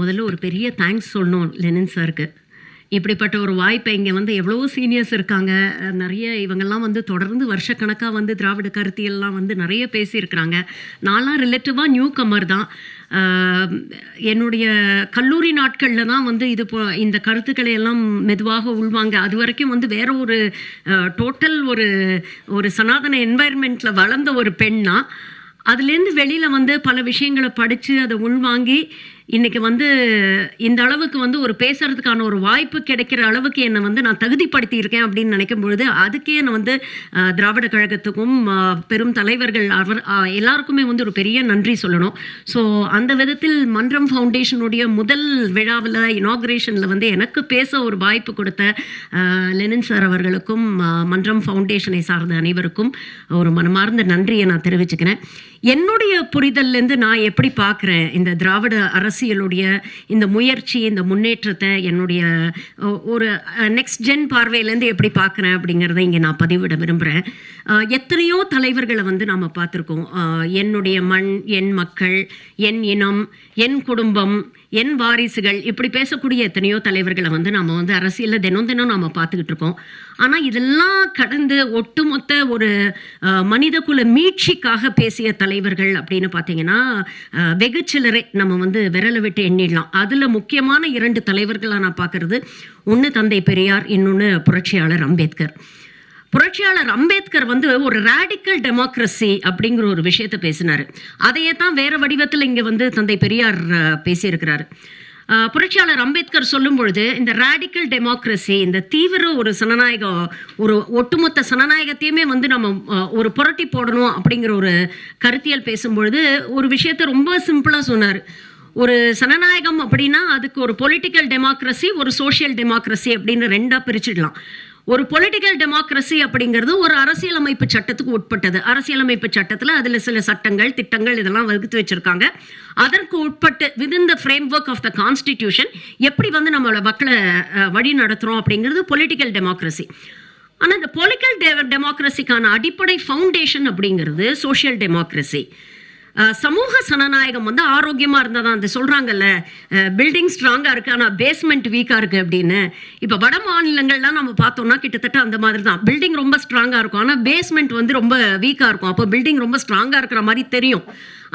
முதல்ல ஒரு பெரிய தேங்க்ஸ் சொல்லணும் லெனின் சாருக்கு இப்படிப்பட்ட ஒரு வாய்ப்பை இங்கே வந்து எவ்வளவோ சீனியர்ஸ் இருக்காங்க. நிறைய இவங்கெல்லாம் வந்து தொடர்ந்து வருஷக்கணக்காக வந்து திராவிட கருத்தியெல்லாம் வந்து நிறைய பேசியிருக்கிறாங்க. நான்லாம் ரிலேட்டிவாக நியூ கமர் தான் என்னுடைய கல்லூரி நாட்களில் தான் வந்து இது போ இந்த கருத்துக்களை எல்லாம் மெதுவாக உள்வாங்க. அது வரைக்கும் வந்து வேற ஒரு டோட்டல் ஒரு ஒரு சனாதன என்வாயர்மெண்ட்டில் வளர்ந்த ஒரு பெண்ணா அதுலேருந்து வெளியில் வந்து பல விஷயங்களை படித்து அதை உள்வாங்கி இன்னைக்கு வந்து இந்த அளவுக்கு வந்து ஒரு பேசுறதுக்கான ஒரு வாய்ப்பு கிடைக்கிற அளவுக்கு என்னை வந்து நான் தகுதிப்படுத்தி இருக்கேன் அப்படின்னு நினைக்கும் பொழுது அதுக்கே நான் வந்து திராவிட கழகத்துக்கும் பெரும் தலைவர்கள் அவர் எல்லாருக்குமே வந்து ஒரு பெரிய நன்றி சொல்லணும். ஸோ அந்த விதத்தில் மன்றம் ஃபவுண்டேஷனுடைய முதல் விழாவில் இனாக்ரேஷனில் வந்து எனக்கு பேச ஒரு வாய்ப்பு கொடுத்த லெனின் சார் அவர்களுக்கும் மன்றம் ஃபவுண்டேஷனை சார்ந்த அனைவருக்கும் ஒரு மனமார்ந்த நன்றியை நான் தெரிவிச்சுக்கிறேன். என்னுடைய புரிதல்லேருந்து நான் எப்படி பார்க்குறேன் இந்த திராவிட அரசு அரசியலுடைய இந்த முயற்சி இந்த முன்னேற்றத்தை என்னுடைய ஒரு நெக்ஸ்ட் ஜென் பார்வையிலேருந்து எப்படி பார்க்குறேன் அப்படிங்கிறத இங்கே நான் பதிவிட விரும்புகிறேன். எத்தனையோ தலைவர்களை வந்து நாம் பார்த்துருக்கோம். என்னுடைய மண் என் மக்கள் என் இனம் என் குடும்பம் என் வாரிசுகள் இப்படி பேசக்கூடிய எத்தனையோ தலைவர்களை வந்து நாம் வந்து அரசியலில் தினம் தினம் நாம் பார்த்துக்கிட்டு இருக்கோம். ஆனால் இதெல்லாம் கடந்து ஒட்டுமொத்த ஒரு மனித குல மீட்சிக்காக பேசிய தலைவர்கள் அப்படின்னு பார்த்தீங்கன்னா வெகு சிலரை நம்ம வந்து விரலை விட்டு எண்ணிடலாம். அதில் முக்கியமான இரண்டு தலைவர்களாக நான் பார்க்கறது ஒன்று தந்தை பெரியார் இன்னொன்று புரட்சியாளர் அம்பேத்கர். புரட்சியாளர் அம்பேத்கர் வந்து ஒரு ரேடிக்கல் டெமோக்ரஸி அப்படிங்கிற ஒரு விஷயத்தை பேசினார். அதையே தான் வேறு வடிவத்தில் இங்கே வந்து தந்தை பெரியார் பேசியிருக்கிறாரு. புரட்சியாளர் அம்பேத்கர் சொல்லும் பொழுது இந்த ரேடிக்கல் டெமோக்ரஸி இந்த தீவிர ஒரு சனநாயக ஒரு ஒட்டுமொத்த சனநாயகத்தையுமே வந்து நம்ம ஒரு புரட்டி போடணும் அப்படிங்கிற ஒரு கருத்தியல் பேசும்பொழுது ஒரு விஷயத்தை ரொம்ப சிம்பிளாக சொன்னார். ஒரு சனநாயகம் அப்படின்னா அதுக்கு ஒரு பொலிட்டிக்கல் டெமோக்ரஸி ஒரு சோஷியல் டெமோக்ரஸி அப்படின்னு ரெண்டாக பிரிச்சிடலாம் ஒரு பொலிட்டிக்கல் டெமோக்ரஸி அப்படிங்கிறது ஒரு அரசியலமைப்பு சட்டத்துக்கு உட்பட்டது. அரசியலமைப்பு சட்டத்தில் அதில் சில சட்டங்கள் திட்டங்கள் இதெல்லாம் வகுத்து வச்சுருக்காங்க. அதற்கு உட்பட்டு within the framework of the constitution எப்படி வந்து நம்மளோட மக்களை வழி நடத்துகிறோம் அப்படிங்கிறது பொலிட்டிக்கல் டெமோக்ரஸி ஆனால் இந்த பொலிட்டிக்கல் டெமோக்ரஸிக்கான அடிப்படை ஃபவுண்டேஷன் அப்படிங்கிறது சோஷியல் டெமோக்ரஸி சமூக சனநாயகம் வந்து ஆரோக்கியமாக இருந்தால் தான் அந்த சொல்கிறாங்கல்ல பில்டிங் ஸ்ட்ராங்காக இருக்குது ஆனால் பேஸ்மெண்ட் வீக்காக இருக்குது அப்படின்னு. இப்போ வட மாநிலங்கள்லாம் நம்ம பார்த்தோம்னா கிட்டத்தட்ட அந்த மாதிரி தான் பில்டிங் ரொம்ப ஸ்ட்ராங்காக இருக்கும். ஆனால் பேஸ்மெண்ட் வந்து ரொம்ப வீக்காக இருக்கும். அப்போ பில்டிங் ரொம்ப ஸ்ட்ராங்காக இருக்கிற மாதிரி தெரியும்.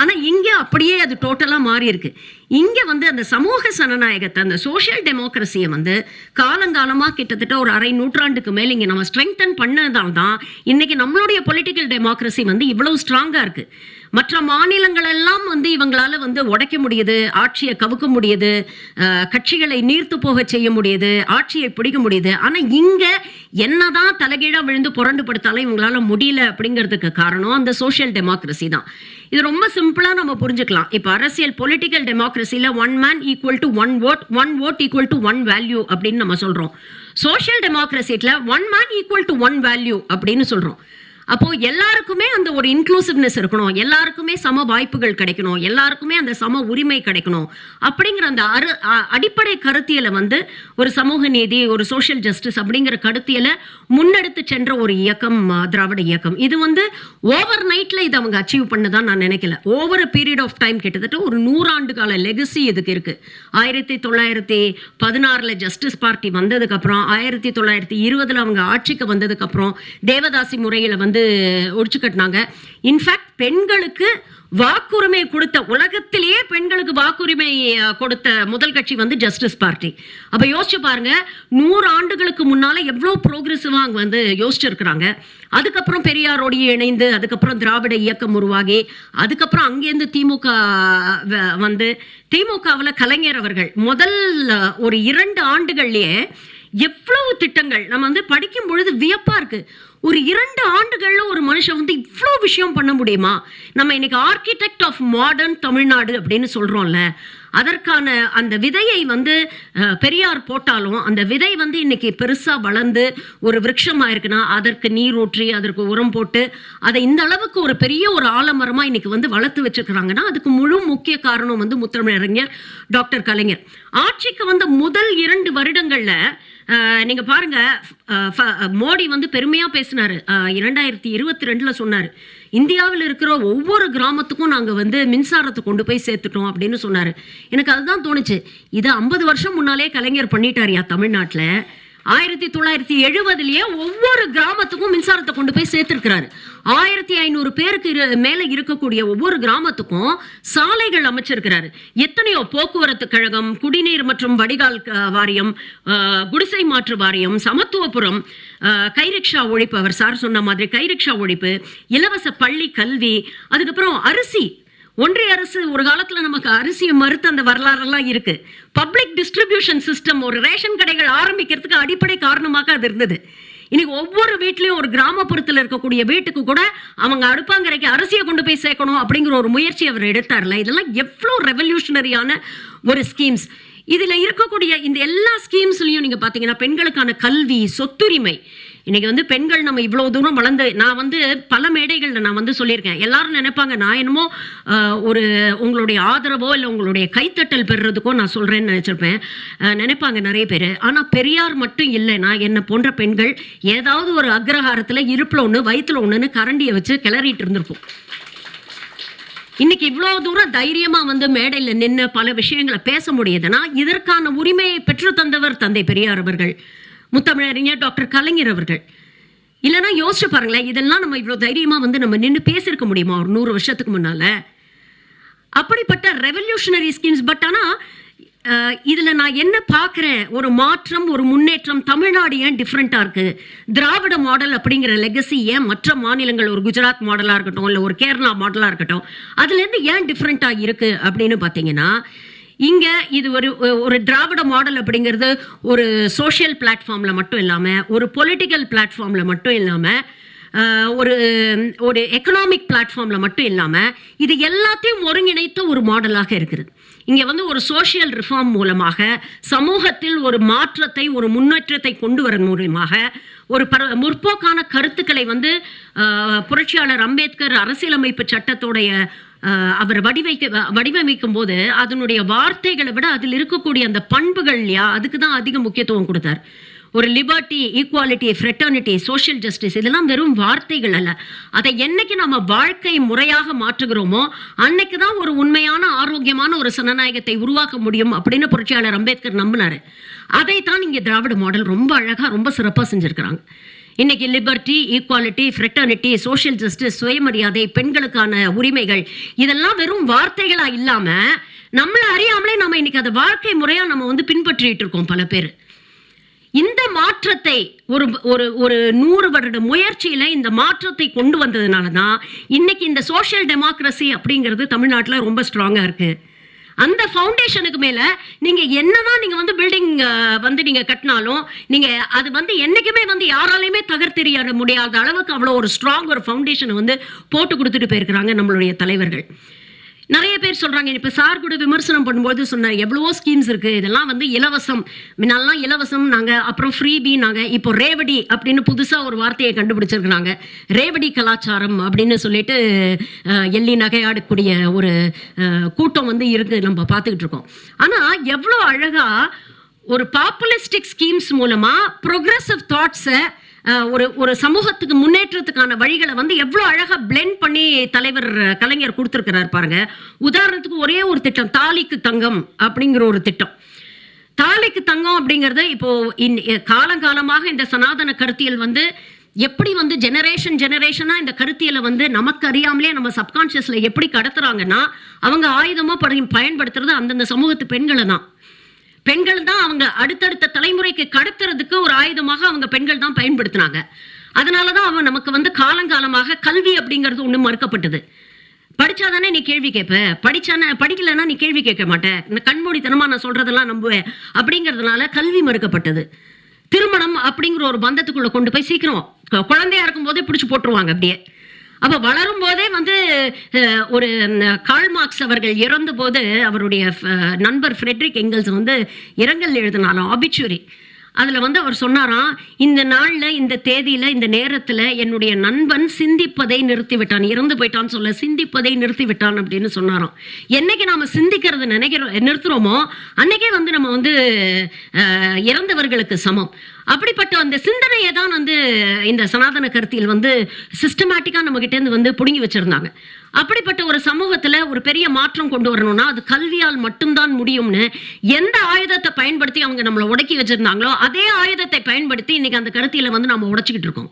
ஆனால் இங்கே அப்படியே அது டோட்டலாக மாறி இருக்குது இங்கே வந்து அந்த சமூக சனநாயகத்தை அந்த சோஷியல் டெமோக்ரஸியை வந்து காலங்காலமாக கிட்டத்தட்ட ஒரு அரை நூற்றாண்டுக்கு மேல் இங்கே நம்ம ஸ்ட்ரெங்தன் பண்ணதால் தான் இன்னைக்கு நம்மளுடைய பொலிட்டிக்கல் டெமோக்ரஸி வந்து இவ்வளவு ஸ்ட்ராங்காக இருக்கு. மற்ற மாநிலங்களெல்லாம் வந்து இவங்களால வந்து உடைக்க முடியுது ஆட்சியை கவுக்க முடியுது கட்சிகளை நீர்த்து போக செய்ய முடியுது ஆட்சியை பிடிக்க முடியுது. ஆனால் இங்கே என்னதான் தலைகீழாக விழுந்து புரண்டு படுத்தாலும் இவங்களால முடியல அப்படிங்கிறதுக்கு காரணம் அந்த சோஷியல் டெமோக்ரஸி தான். இது ரொம்ப சிம்பிளாக நம்ம புரிஞ்சுக்கலாம். இப்போ அரசியல் political டெமோக்ரஸியில் one man equal to one vote one vote equal to one value அப்படின்னு நம்ம சொல்கிறோம் social டெமோக்ரஸியில் one man equal to one value அப்படின்னு சொல்கிறோம் அப்போ எல்லாருக்குமே அந்த ஒரு இன்க்ளூசிவ்னஸ் இருக்கணும். எல்லாருக்குமே சம வாய்ப்புகள் கிடைக்கணும். எல்லாருக்குமே அந்த சம உரிமை கிடைக்கணும். அப்படிங்கிற அந்த அரு அடிப்படை கருத்தியலை வந்து ஒரு சமூக நீதி ஒரு சோஷியல் ஜஸ்டிஸ் அப்படிங்கிற கருத்தியலை முன்னெடுத்து சென்ற ஒரு இயக்கம் திராவிட இயக்கம். இது வந்து ஓவர் நைட்ல இதை அவங்க அச்சீவ் பண்ணதான் நான் நினைக்கல. ஓவர் பீரியட் ஆஃப் டைம் கிட்டத்தட்ட ஒரு நூறாண்டு கால லெகசி இதுக்கு இருக்கு. ஆயிரத்தி தொள்ளாயிரத்தி பதினாறுல ஜஸ்டிஸ் பார்ட்டி வந்ததுக்கு அப்புறம் ஆயிரத்தி தொள்ளாயிரத்தி இருபதுல அவங்க ஆட்சிக்கு வந்ததுக்கு அப்புறம் தேவதாசி முறையில வந்து ஒழிச்சு கட்டினாங்க. இன்ஃபேக்ட் பெண்களுக்கு வாக்குரிமை கொடுத்த உலகத்திலேயே பெண்களுக்கு வாக்குரிமை கொடுத்த முதல் கட்சி வந்து ஜஸ்டிஸ் பார்ட்டி அப்ப யோசிச்சு பாருங்க நூறு ஆண்டுகளுக்கு முன்னால எவ்வளவு ப்ரோக்ரெசிவா அங்க வந்து யோசிச்சிருக்கிறாங்க அதுக்கப்புறம் பெரியாரோடய இணைந்து அதுக்கப்புறம் திராவிட இயக்கம் உருவாகி அதுக்கப்புறம் அங்கேருந்து திமுக வந்து திமுகவில் கலைஞர் அவர்கள் முதல் ஒரு இரண்டு ஆண்டுகள்லயே எவ்வளவு திட்டங்கள் நம்ம வந்து படிக்கும் பொழுது வியப்பா இருக்கு. ஒரு இரண்டு ஆண்டுகளில் ஒரு மனுஷன் வந்து இவ்வளோ விஷயம் பண்ண முடியுமா? நம்ம இன்னைக்கு ஆர்கிடெக்ட் ஆஃப் மாடர்ன் தமிழ்நாடு அப்படின்னு சொல்கிறோம்ல அதற்கான அந்த விதையை வந்து பெரியார் போட்டாலும் அந்த விதை வந்து இன்னைக்கு பெருசாக வளர்ந்து ஒரு விருட்சமா இருக்குன்னா அதற்கு நீர் ஊற்றி அதற்கு உரம் போட்டு அதை இந்த அளவுக்கு ஒரு பெரிய ஒரு ஆலமரமாக இன்னைக்கு வந்து வளர்த்து வச்சிருக்கிறாங்கன்னா அதுக்கு முழு முக்கிய காரணம் வந்து முத்தமிழறிஞர் டாக்டர் கலைஞர். ஆட்சிக்கு வந்த முதல் இரண்டு வருடங்களில் நீங்கள் நீங்க பாருங்க ஃப- மோடி வந்து பெருமையா பேசினாரு. இரண்டாயிரத்தி இருபத்தி ரெண்டுல சொன்னாரு. இந்தியாவில் இருக்கிற ஒவ்வொரு கிராமத்துக்கும் நாங்கள் வந்து மின்சாரத்தை கொண்டு போய் சேர்த்துட்டோம் அப்படின்னு சொன்னார். எனக்கு அதுதான் தோணுச்சு. இதை ஐம்பது வருஷம் முன்னாலே கலைஞர் பண்ணிட்டாரியா தமிழ்நாட்டில். ஆயிரத்தி தொள்ளாயிரத்தி எழுபதுலேயே ஒவ்வொரு கிராமத்துக்கும் மின்சாரத்தை கொண்டு போய் சேர்த்துருக்கிறாரு. ஆயிரத்தி ஐநூறு பேருக்கு மேலே மேல இருக்கக்கூடிய ஒவ்வொரு கிராமத்துக்கும் சாலைகள் அமைச்சிருக்கிறாரு. எத்தனையோ போக்குவரத்து கழகம் குடிநீர் மற்றும் வடிகால் வாரியம் குடிசை மாற்று வாரியம் சமத்துவபுரம் கைரிக்ஷா ஒழிப்பு அவர் சார் சொன்ன மாதிரி கைரிக்ஷா ஒழிப்பு இலவச பள்ளி கல்வி அதுக்கப்புறம் அரிசி. ஒன்றிய அரசு ஒரு காலத்துல நமக்கு அரிசியை மறுத்த அந்த வரலாறெல்லாம் இருக்கு. பப்ளிக் டிஸ்ட்ரிபியூஷன் சிஸ்டம் ஒரு ரேஷன் கடைகள் ஆரம்பிக்கிறதுக்கு அடிப்படை காரணமாக அது இருந்தது. இன்னைக்கு ஒவ்வொரு வீட்லயும் ஒரு கிராமப்புறத்தில் இருக்கக்கூடிய வீட்டுக்கு கூட அவங்க அடுப்பாங்கரைக்கு அரிசியை கொண்டு போய் சேர்க்கணும் அப்படிங்கிற ஒரு முயற்சி அவர் எடுத்தார்ல. இதெல்லாம் எவ்வளோ ரெவல்யூஷனரியான ஒரு ஸ்கீம்ஸ் இதில் இருக்கக்கூடிய இந்த எல்லா ஸ்கீம்ஸ்லையும் நீங்கள் பார்த்தீங்கன்னா பெண்களுக்கான கல்வி சொத்துரிமை இன்னைக்கு வந்து பெண்கள் நம்ம இவ்வளோ தூரம் வளர்ந்து நான் வந்து பல மேடைகளில் நான் வந்து சொல்லியிருக்கேன். எல்லாரும் நினைப்பாங்க நான் என்னமோ ஆஹ், ஒரு உங்களுடைய ஆதரவோ இல்லை உங்களுடைய கைத்தட்டல் பெறுறதுக்கோ நான் சொல்கிறேன்னு நினச்சிருப்பேன். நினைப்பாங்க நிறைய பேர். ஆனால் பெரியார் மட்டும் இல்லை நான் என்னை போன்ற பெண்கள் ஏதாவது ஒரு அக்ரஹாரத்தில் இருப்பில் ஒன்று வயிற்றில் ஒன்றுன்னு கரண்டியை வச்சு கிளறிட்டு இருந்திருப்போம். இன்னைக்கு இவ்வளோ தூரம் தைரியமாக வந்து மேடையில் நின்று பல விஷயங்களை பேச முடியுதுன்னா இதற்கான உரிமையை பெற்று தந்தவர் தந்தை பெரியார் அவர்கள். முத்தமிழறிஞர் டாக்டர் கலைஞர் அவர்கள். இல்லைன்னா யோசிச்சு பாருங்களேன் இதெல்லாம் நம்ம இவ்வளோ தைரியமாக வந்து நம்ம நின்று பேசியிருக்க முடியுமா? ஒரு நூறு வருஷத்துக்கு முன்னால். அப்படிப்பட்ட ரெவல்யூஷனரி ஸ்கீம்ஸ் பட் ஆனால் இதில் நான் என்ன பார்க்குறேன்? ஒரு மாற்றம் ஒரு முன்னேற்றம் தமிழ்நாடு ஏன் டிஃப்ரெண்ட்டாக இருக்குது திராவிட மாடல் அப்படிங்கிற லெகசி ஏன் மற்ற மாநிலங்கள் ஒரு குஜராத் மாடலாக இருக்கட்டும் இல்லை ஒரு கேரளா மாடலாக இருக்கட்டும் அதுலேருந்து ஏன் டிஃப்ரெண்ட்டாக இருக்குது அப்படின்னு பார்த்தீங்கன்னா இங்கே இது ஒரு ஒரு திராவிட மாடல் அப்படிங்கிறது ஒரு சோஷியல் பிளாட்ஃபார்மில் மட்டும் இல்லாமல் ஒரு பொலிட்டிக்கல் பிளாட்ஃபார்மில் மட்டும் இல்லாமல் ஒரு ஒரு எக்கனாமிக் பிளாட்ஃபார்மில் மட்டும் இல்லாமல் இது எல்லாத்தையும் ஒருங்கிணைத்த ஒரு மாடலாக இருக்குது. இங்கே வந்து ஒரு சோஷியல் ரிஃபார்ம் மூலமாக சமூகத்தில் ஒரு மாற்றத்தை ஒரு முன்னேற்றத்தை கொண்டு வர மூலமாக ஒரு பர முற்போக்கான கருத்துக்களை வந்து புரட்சியாளர் அம்பேத்கர் அரசியலமைப்பு சட்டத்தோடைய அவர் வடிவைக்க வடிவமைக்கும் போது அதனுடைய வார்த்தைகளை விட அதில் இருக்கக்கூடிய அந்த பண்புகள் இல்லையா அதுக்கு தான் அதிக முக்கியத்துவம் கொடுத்தார். ஒரு liberty equality fraternity social justice இதெல்லாம் வெறும் வார்த்தைகள் அல்ல. அதை என்னைக்கு நம்ம வாழ்க்கை முறையாக மாற்றுகிறோமோ அன்னைக்கு தான் ஒரு உண்மையான ஆரோக்கியமான ஒரு சனநாயகத்தை உருவாக்க முடியும் அப்படின்னு புரட்சியாளர் அம்பேத்கர் நம்பினார். அதை தான் இங்கே திராவிட மாடல் ரொம்ப அழகாக ரொம்ப சிறப்பாக செஞ்சுருக்கிறாங்க. இன்னைக்கு liberty equality fraternity social justice சுயமரியாதை பெண்களுக்கான உரிமைகள் இதெல்லாம் வெறும் வார்த்தைகளா இல்லாம நம்மளை அறியாமலே நம்ம இன்னைக்கு அதை வாழ்க்கை முறையா நம்ம வந்து பின்பற்றிட்டு இருக்கோம் பல பேர். இந்த மாற்றத்தை ஒரு ஒரு ஒரு நூறு வருட முயற்சியில இந்த மாற்றத்தை கொண்டு வந்ததுனால தான் இன்னைக்கு இந்த சோஷியல் டெமோக்ரஸி அப்படிங்கிறது தமிழ்நாட்டில் ரொம்ப ஸ்ட்ராங்காக இருக்குது அந்த ஃபவுண்டேஷனுக்கு மேல நீங்க என்னதான் நீங்க வந்து பில்டிங் வந்து நீங்க கட்டினாலும் நீங்க அது வந்து என்னைக்குமே வந்து யாராலையுமே தகர்த்தெறிய முடியாத அளவுக்கு அவ்வளோ ஒரு ஸ்ட்ராங் ஒரு ஃபவுண்டேஷனை வந்து போட்டு கொடுத்துட்டு போயிருக்கிறாங்க நம்மளுடைய தலைவர்கள். நிறைய பேர் சொல்றாங்க இப்ப சார் கூட விமர்சனம் பண்ணும்போது சொன்னார் எவ்வளவோ ஸ்கீம்ஸ் இருக்கு இதெல்லாம் வந்து இலவசம். முன்னெல்லாம் இலவசம் நாங்க அப்புறம் ஃப்ரீபி நாங்க இப்போ ரேவடி அப்படின்னு புதுசா ஒரு வார்த்தையை கண்டுபிடிச்சிருக்கிறாங்க. ரேவடி கலாச்சாரம் அப்படின்னு சொல்லிட்டு எள்ளி நகையாடக்கூடிய ஒரு கூட்டம் வந்து இருக்கு நம்ம பார்த்துக்கிட்டு இருக்கோம். ஆனா எவ்வளோ அழகா ஒரு பாப்புலிஸ்டிக் ஸ்கீம்ஸ் மூலமா ப்ரொக்ரெசிவ் தாட்ஸை ஒரு ஒரு சமூகத்துக்கு முன்னேற்றத்துக்கான வழிகளை வந்து எவ்வளோ அழகாக பிளெண்ட் பண்ணி தலைவர் கலைஞர் கொடுத்துருக்கிறார் பாருங்க. உதாரணத்துக்கு ஒரே ஒரு திட்டம் தாலிக்கு தங்கம் அப்படிங்கிற ஒரு திட்டம். தாலிக்கு தங்கம் அப்படிங்கிறது இப்போ இன் காலங்காலமாக இந்த சனாதன கருத்தியல் வந்து எப்படி வந்து ஜெனரேஷன் ஜெனரேஷனா இந்த கருத்தியலை வந்து நமக்கு அறியாமலே நம்ம சப்கான்ஷியஸில் எப்படி கடத்துறாங்கன்னா அவங்க ஆயுதமா பயன்படுத்துறது அந்தந்த சமூகத்து பெண்களை தான். பெண்கள் தான் அவங்க அடுத்தடுத்த தலைமுறைக்கு கடத்துறதுக்கு ஒரு ஆயுதமாக அவங்க பெண்கள் தான் பயன்படுத்தினாங்க. அதனாலதான் அவன் நமக்கு வந்து காலங்காலமாக கல்வி அப்படிங்கிறது ஒன்று மறுக்கப்பட்டது. படிச்சாதானே நீ கேள்வி கேட்ப படிச்சானே படிக்கலைன்னா நீ கேள்வி கேட்க மாட்டேன் இந்த கண்மூடித்தனமா நான் சொல்றதெல்லாம் நம்புவேன் அப்படிங்கிறதுனால கல்வி மறுக்கப்பட்டது. திருமணம் அப்படிங்கிற ஒரு பந்தத்துக்குள்ள கொண்டு போய் சீக்கிரம். குழந்தையா இருக்கும் போதே பிடிச்சி போட்டுருவாங்க அப்படியே. அப்ப வளரும் போதே வந்து ஒரு கால் மார்க்ஸ் அவர்கள் இறந்த போது அவருடைய நண்பர் ஃப்ரெட்ரிக் எங்கல்ஸ் வந்து இரங்கல் எழுதினாலும் ஆபிச்சுரி அதில் வந்து அவர் சொன்னாராம் இந்த நாளில் இந்த தேதியில் இந்த நேரத்தில் என்னுடைய நண்பன் சிந்திப்பதை நிறுத்திவிட்டான் இறந்து போயிட்டான்னு சொல்ல சிந்திப்பதை நிறுத்திவிட்டான் அப்படின்னு சொன்னாராம். என்னைக்கு நாம் சிந்திக்கிறது நினைக்கிறோம் நிறுத்துகிறோமோ அன்னைக்கே வந்து நம்ம வந்து இறந்தவர்களுக்கு சமம். அப்படிப்பட்ட அந்த சிந்தனையை தான் வந்து இந்த சனாதன கருத்தியில் வந்து சிஸ்டமேட்டிக்காக நம்மகிட்டேருந்து வந்து பிடுங்கி வச்சுருந்தாங்க. அப்படிப்பட்ட ஒரு சமூகத்தில் ஒரு பெரிய மாற்றம் கொண்டு வரணும்னா அது கல்வியால் மட்டும்தான் முடியும்னு எந்த ஆயுதத்தை பயன்படுத்தி அவங்க நம்மளை உடக்கி வச்சிருந்தாங்களோ அதே ஆயுதத்தை பயன்படுத்தி இன்னைக்கு அந்த கருத்தியில் வந்து நம்ம உடச்சிக்கிட்டு இருக்கோம்.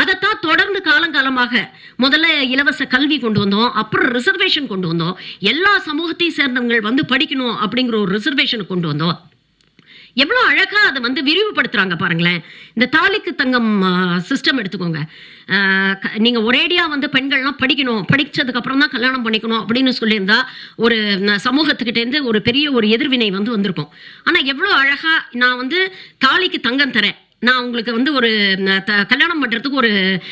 அதைத்தான் தொடர்ந்து காலங்காலமாக முதல்ல இலவச கல்வி கொண்டு வந்தோம் அப்புறம் ரிசர்வேஷன் கொண்டு வந்தோம். எல்லா சமூகத்தையும் சேர்ந்தவங்க வந்து படிக்கணும் அப்படிங்கிற ஒரு ரிசர்வேஷனை கொண்டு வந்தோம். எவ்வளோ அழகாக அதை வந்து விரிவுபடுத்துகிறாங்க பாருங்களேன். இந்த தாலிக்கு தங்கம் சிஸ்டம் எடுத்துக்கோங்க. நீங்கள் ஒரேடியாக வந்து பெண்கள்லாம் படிக்கணும் படித்ததுக்கப்புறம் தான் கல்யாணம் பண்ணிக்கணும் அப்படின்னு சொல்லியிருந்தா ஒரு சமூகத்துக்கிட்டேருந்து ஒரு பெரிய ஒரு எதிர்வினை வந்து வந்திருக்கும். ஆனால் எவ்வளோ அழகாக நான் வந்து தாலிக்கு தங்கம் தரேன். நான் உங்களுக்கு வந்து ஒரு த- கல்யாணம் பண்ணுறதுக்கு ஒரு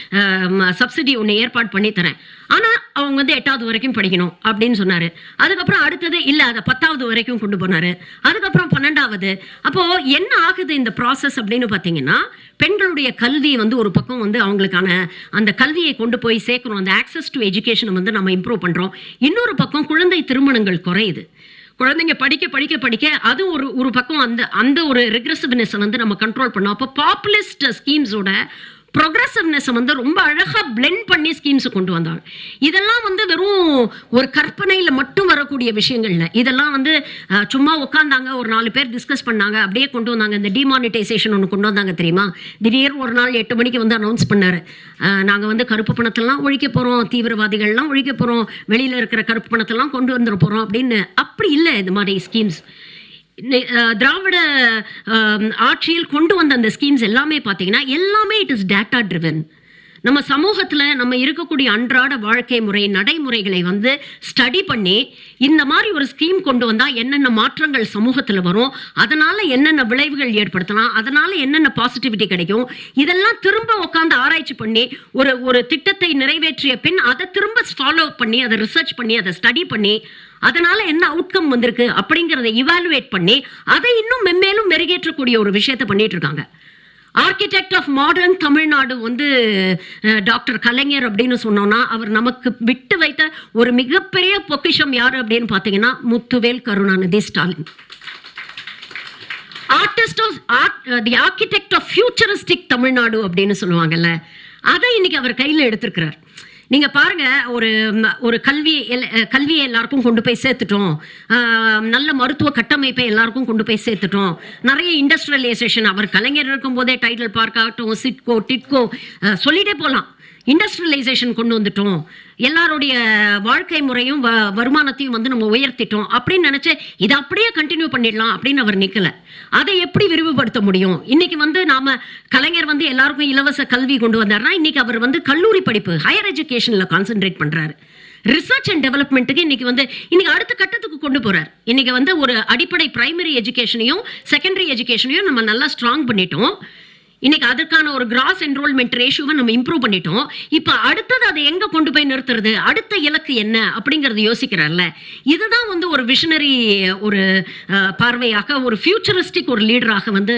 சப்சிடி ஒன்று ஏற்பாடு பண்ணி தரேன். ஆனால் அவங்க வந்து எட்டாவது வரைக்கும் படிக்கணும் அப்படின்னு சொன்னார். அதுக்கப்புறம் அடுத்தது இல்லை அதை பத்தாவது வரைக்கும் கொண்டு போனார். அதுக்கப்புறம் பன்னெண்டாவது. அப்போது என்ன ஆகுது இந்த ப்ராசஸ் அப்படின்னு பார்த்தீங்கன்னா பெண்களுடைய கல்வி வந்து ஒரு பக்கம் வந்து அவங்களுக்கான அந்த கல்வியை கொண்டு போய் சேர்க்கணும். அந்த ஆக்சஸ் டு எஜுகேஷனை வந்து நம்ம இம்ப்ரூவ் பண்ணுறோம் இன்னொரு பக்கம் குழந்தை திருமணங்கள் குறையுது. குழந்தைங்க படிக்க படிக்க படிக்க அது ஒரு ஒரு பக்கம் அந்த அந்த ஒரு ரெக்ரெசிவ்னஸை வந்து நம்ம கண்ட்ரோல் பண்ணோம். அப்போ பாப்புலிஸ்ட் ஸ்கீம்ஸோட ப்ரொக்ரெசிவ்னஸை வந்து ரொம்ப அழகாக பிளெண்ட் பண்ணி ஸ்கீம்ஸ் கொண்டு வந்தாங்க. இதெல்லாம் வந்து வெறும் ஒரு கற்பனையில் மட்டும் வரக்கூடிய விஷயங்கள்ல இதெல்லாம் வந்து சும்மா உட்காந்தாங்க ஒரு நாலு பேர் டிஸ்கஸ் பண்ணாங்க அப்படியே கொண்டு வந்தாங்க. இந்த டிமானிட்டைசேஷன் ஒன்று கொண்டு வந்தாங்க தெரியுமா? திடீர் ஒரு நாள் எட்டு மணிக்கு வந்து அனௌன்ஸ் பண்ணார். நாங்கள் வந்து கருப்பு பணத்தெல்லாம் ஒழிக்க போகிறோம் தீவிரவாதிகள்லாம் ஒழிக்க போகிறோம் வெளியில் இருக்கிற கருப்பு பணத்தெல்லாம் கொண்டு வந்துட போகிறோம் அப்படின்னு. அப்படி இல்லை இந்த மாதிரி ஸ்கீம்ஸ் திராவிட ஆட்சியில் கொண்டு வந்த அந்த ஸ்கீம்ஸ் எல்லாமே பார்த்தீங்கன்னா எல்லாமே இட் இஸ் டேட்டா ட்ரிவன் நம்ம சமூகத்தில் நம்ம இருக்கக்கூடிய அன்றாட வாழ்க்கை முறை நடைமுறைகளை வந்து ஸ்டடி பண்ணி இந்த மாதிரி ஒரு ஸ்கீம் கொண்டு வந்தால் என்னென்ன மாற்றங்கள் சமூகத்தில் வரும் அதனால் என்னென்ன விளைவுகள் ஏற்படுத்தலாம் அதனால் என்னென்ன பாசிட்டிவிட்டி கிடைக்கும் இதெல்லாம் திரும்ப உட்காந்து ஆராய்ச்சி பண்ணி ஒரு ஒரு திட்டத்தை நிறைவேற்றிய பின் அதை திரும்ப ஃபாலோ பண்ணி அதை ரிசர்ச் பண்ணி அதை ஸ்டடி பண்ணி அதனால என்ன அவுட்கம் வந்திருக்கு அப்படிங்கிறத இவாலுவேட் பண்ணி அதை இன்னும் மென்மேலும் மெருகேற்றக்கூடிய ஒரு விஷயத்தை பண்ணிட்டு இருக்காங்க. ஆர்கிடெக்ட் ஆஃப் மாடர்ன் தமிழ்நாடு வந்து டாக்டர் கலைஞர் அப்படின்னு சொன்னோம்னா அவர் நமக்கு விட்டு வைத்த ஒரு மிகப்பெரிய பொக்கிஷம் யார் அப்படின்னு பார்த்தீங்கன்னா Muthuvel Karunanidhi Stalin. Artist of art the architect of futuristic Tamil Nadu அப்படின்னு சொல்லுவாங்கல்ல அதை இன்னைக்கு அவர் கையில் எடுத்திருக்கிறார். நீங்க பாருங்க ஒரு ஒரு கல்வி எல்- கல்வியை எல்லாருக்கும் கொண்டு போய் சேர்த்துட்டோம். நல்ல மருத்துவ கட்டமைப்பை எல்லாருக்கும் கொண்டு போய் சேர்த்துட்டோம். நிறைய இண்டஸ்ட்ரியலைசேஷன் அவர் கலைஞர் இருக்கும் போதே டைட்டில் பார்க் ஆகட்டும் சிட்கோ டிட்கோ சொல்லிட்டே போகலாம் இண்டஸ்ட்ரியலைசேஷன் கொண்டு வந்துட்டோம். எல்லாருடைய வாழ்க்கை முறையும் வ- வருமானத்தையும் வந்து நம்ம உயர்த்திட்டோம். அப்படின்னு நினைச்சு இதை அப்படியே கண்டினியூ பண்ணிடலாம் அப்படின்னு அவர் நிக்கல. அதை எப்படி விரிவுபடுத்த முடியும்? இன்னைக்கு வந்து நாம கலைஞர் வந்து எல்லாருக்கும் இலவச கல்வி கொண்டு வந்தாருன்னா இன்னைக்கு அவர் வந்து கல்லூரி படிப்பு ஹையர் எஜுகேஷன்ல கான்சென்ட்ரேட் பண்றாரு. ரிசர்ச் அண்ட் டெவலப்மெண்ட்டுக்கு இன்னைக்கு வந்து இன்னைக்கு அடுத்த கட்டத்துக்கு கொண்டு போறார். இன்னைக்கு வந்து ஒரு அடிப்படை பிரைமரி எஜுகேஷனையும் செகண்டரி எஜுகேஷனையும் நம்ம நல்லா ஸ்ட்ராங் பண்ணிட்டோம். இன்னைக்கு அதற்கான ஒரு கிராஸ் என்ரோல்மெண்ட் ரேஷியோவை நம்ம இம்ப்ரூவ் பண்ணிட்டோம். இப்போ அடுத்தது அதை எங்க கொண்டு போய் நிறுத்துறது? அடுத்த இலக்கு என்ன? அப்படிங்கறது யோசிக்கிறார்ல. இதுதான் வந்து ஒரு விஷனரி ஒரு பார்வையாக ஒரு ஃபியூச்சரிஸ்டிக் ஒரு லீடராக வந்து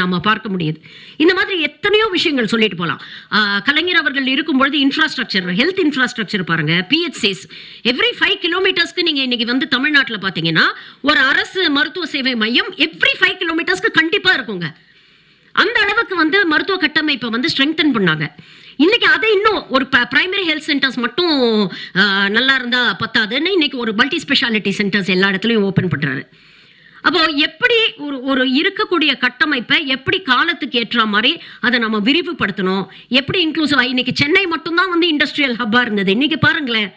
நாம பார்க்க முடியுது. இந்த மாதிரி எத்தனையோ விஷயங்கள் சொல்லிட்டு போகலாம் கலைஞர் அவர்கள் இருக்கும்பொழுது இன்ஃப்ராஸ்ட்ரக்சர் ஹெல்த் இன்ஃப்ராஸ்ட்ரக்சர் பாருங்க பிஹெச்சிஸ் எவ்ரி ஃபைவ் கிலோமீட்டர்ஸ்க்கு நீங்க இன்னைக்கு வந்து தமிழ்நாட்டில் பார்த்தீங்கன்னா ஒரு அரசு மருத்துவ சேவை மையம் எவ்ரி ஃபைவ் கிலோமீட்டர்ஸ்க்கு கண்டிப்பா இருக்குங்க. அந்த அளவுக்கு வந்து மருத்துவ கட்டமைப்பை வந்து ஸ்ட்ரெங்தன் பண்ணாங்க. இன்னைக்கு அதை இன்னும் ஒரு பிரைமரி ஹெல்த் சென்டர்ஸ் மட்டும் நல்லா இருந்தா பத்தாதுன்னு இன்னைக்கு ஒரு மல்டி ஸ்பெஷாலிட்டி சென்டர்ஸ் எல்லா இடத்துலையும் ஓப்பன் பண்றாரு. அப்போ எப்படி ஒரு ஒரு இருக்கக்கூடிய கட்டமைப்பை எப்படி காலத்துக்கு ஏற்ற மாதிரி அதை நம்ம விரிவுபடுத்தணும்? எப்படி இன்க்ளூசிவ் இன்னைக்கு சென்னை மட்டும்தான் வந்து இண்டஸ்ட்ரியல் ஹப்பா இருந்தது. இன்னைக்கு பாருங்களேன்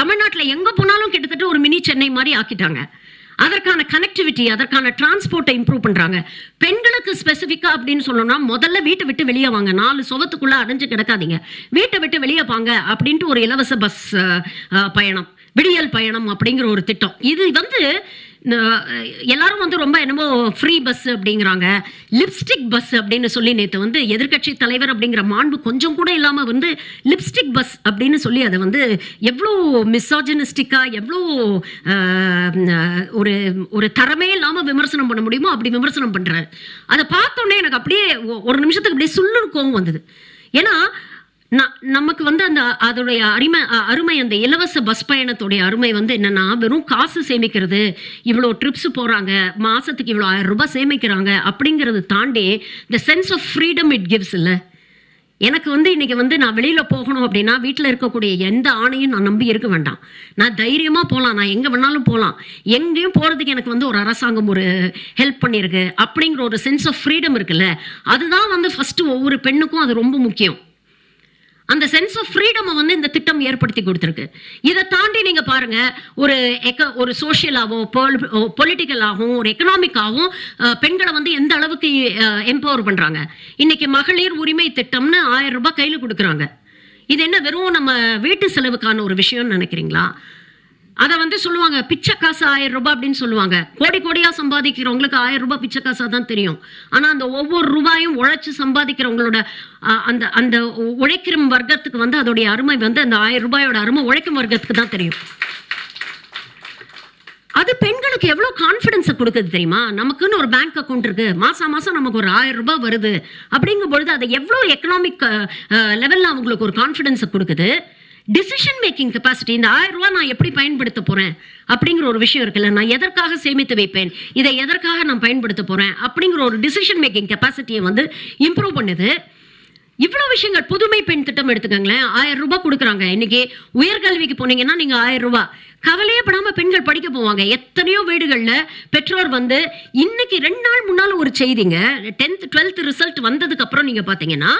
தமிழ்நாட்டில் எங்க போனாலும் கிட்டத்தட்ட ஒரு மினி சென்னை மாதிரி ஆக்கிட்டாங்க. அதற்கான கனெக்டிவிட்டி அதற்கான டிரான்ஸ்போர்ட்டை இம்ப்ரூவ் பண்ணுறாங்க பெண்களுக்கு ஸ்பெசிஃபிக்கா அப்படின்னு சொல்லணும்னா முதல்ல வீட்டை விட்டு வெளியே வாங்க. நாலு சுவத்துக்குள்ள அடைஞ்சு கிடக்காதீங்க. வீட்டை விட்டு வெளியே வாங்க அப்படின்ட்டு ஒரு இலவச பஸ் பயணம். விடியல் பயணம் அப்படிங்கிற ஒரு திட்டம். இது வந்து எல்லாரும் வந்து ரொம்ப என்னமோ ஃப்ரீ பஸ் அப்படிங்கிறாங்க. லிப்ஸ்டிக் பஸ் அப்படின்னு சொல்லி நேற்று வந்து எதிர்க்கட்சி தலைவர் அப்படிங்கிற மாண்பு கொஞ்சம் கூட இல்லாமல் வந்து லிப்ஸ்டிக் பஸ் அப்படின்னு சொல்லி அதை வந்து எவ்வளோ மிஸ்ஸாஜனிஸ்டிக்காக எவ்வளோ ஒரு ஒரு தரமே இல்லாமல் விமர்சனம் பண்ண முடியுமோ அப்படி விமர்சனம் பண்ணுறாரு அதை பார்த்தோன்னே எனக்கு அப்படியே ஒரு நிமிஷத்துக்கு அப்படியே சுள்ளுன்னு கோவம் வந்தது. ஏன்னா நமக்கு வந்து அந்த அதோடைய அருமை அருமை அந்த இலவச பஸ் பயணத்துடைய அருமை வந்து என்னன்னா வெறும் காசு சேமிக்கிறது இவ்வளோ ட்ரிப்ஸ் போகிறாங்க மாதத்துக்கு இவ்வளோ ஆயிரம் ரூபாய் சேமிக்கிறாங்க அப்படிங்கிறது தாண்டி the sense of freedom it gives இல்லை. எனக்கு வந்து இன்னைக்கு வந்து நான் வெளியில் போகணும் அப்படின்னா வீட்டில் இருக்கக்கூடிய எந்த ஆணையும் நான் நம்பி இருக்க வேண்டாம். நான் தைரியமாக போகலாம் நான் எங்கே வேணாலும் போகலாம் எங்கேயும் போகிறதுக்கு எனக்கு வந்து ஒரு அரசாங்கம் ஒரு ஹெல்ப் பண்ணியிருக்கு அப்படிங்கிற ஒரு சென்ஸ் ஆஃப் ஃப்ரீடம் இருக்குல்ல. அதுதான் வந்து ஃபஸ்ட்டு ஒவ்வொரு பெண்ணுக்கும் அது ரொம்ப முக்கியம். அந்த சென்ஸ் ஆஃப் ஃப்ரீடமை வந்து இந்த திட்டம் ஏற்படுத்தி கொடுத்துருக்கு. இதை தாண்டி நீங்கள் பாருங்க ஒரு எக்க ஒரு சோஷியலாகவும் பொலிட்டிக்கலாகவும் ஒரு எக்கனாமிக்காகவும் பெண்களை வந்து எந்த அளவுக்கு எம்பவர் பண்றாங்க? இன்னைக்கு மகளிர் உரிமை திட்டம்னு ஆயிரம் ரூபாய் கையில் கொடுக்குறாங்க. இது என்ன வெறும் நம்ம வீட்டு செலவுக்கான ஒரு விஷயம்னு நினைக்கிறீங்களா? அதை வந்து சொல்லுவாங்க பிச்சை காசு ஆயிரம் ரூபாய் அப்படின்னு சொல்லுவாங்க. கோடி கோடியா சம்பாதிக்கிறவங்களுக்கு ஆயிரம் ரூபாய் பிச்சை காசா தான் தெரியும். ஆனா அந்த ஒவ்வொரு ரூபாயும் உழைச்சு சம்பாதிக்கிறவங்களோட அந்த அந்த உழைக்கிற வர்க்கத்துக்கு வந்து அதோடைய அருமை வந்து அந்த ஆயிரம் ரூபாயோட அருமை உழைக்கும் வர்க்கத்துக்கு தான் தெரியும். அது பெண்களுக்கு எவ்வளோ கான்ஃபிடென்ஸை கொடுக்குது தெரியுமா? நமக்குன்னு ஒரு பேங்க் அக்கௌண்ட் இருக்கு. மாசம் மாசம் நமக்கு ஒரு ஆயிரம் ரூபாய் வருது. அப்படிங்கும் பொழுது அதை எவ்வளோ எக்கனாமிக் லெவலில் அவங்களுக்கு ஒரு கான்ஃபிடென்ஸை கொடுக்குது? டிசிஷன் மேக்கிங் கெப்பாசிட்டி இந்த ஆயிரம் ரூபா நான் எப்படி பயன்படுத்த போறேன் அப்படிங்கிற ஒரு விஷயம் இருக்குல்ல நான் எதற்காக சேமித்து வைப்பேன் இதை எதற்காக நான் பயன்படுத்த போறேன் அப்படிங்கிற ஒரு டிசிஷன் மேக்கிங் கெப்பாசிட்டியை வந்து இம்ப்ரூவ் பண்ணுது. இவ்வளோ விஷயங்கள் புதுமை பெண் திட்டம் எடுத்துக்கோங்களேன். ஆயிரம் ரூபாய் கொடுக்குறாங்க. இன்னைக்கு உயர்கல்விக்கு போனீங்கன்னா நீங்க ஆயிரம் ரூபாய். கவலையே படாம பெண்கள் படிக்க போவாங்க. எத்தனையோ வீடுகள்ல பெற்றோர் வந்து இன்னைக்கு ரெண்டு நாள் முன்னால ஒரு செய்திங்க. டென்த் டுவெல்த் ரிசல்ட் வந்ததுக்கு அப்புறம் நீங்க பாத்தீங்கன்னா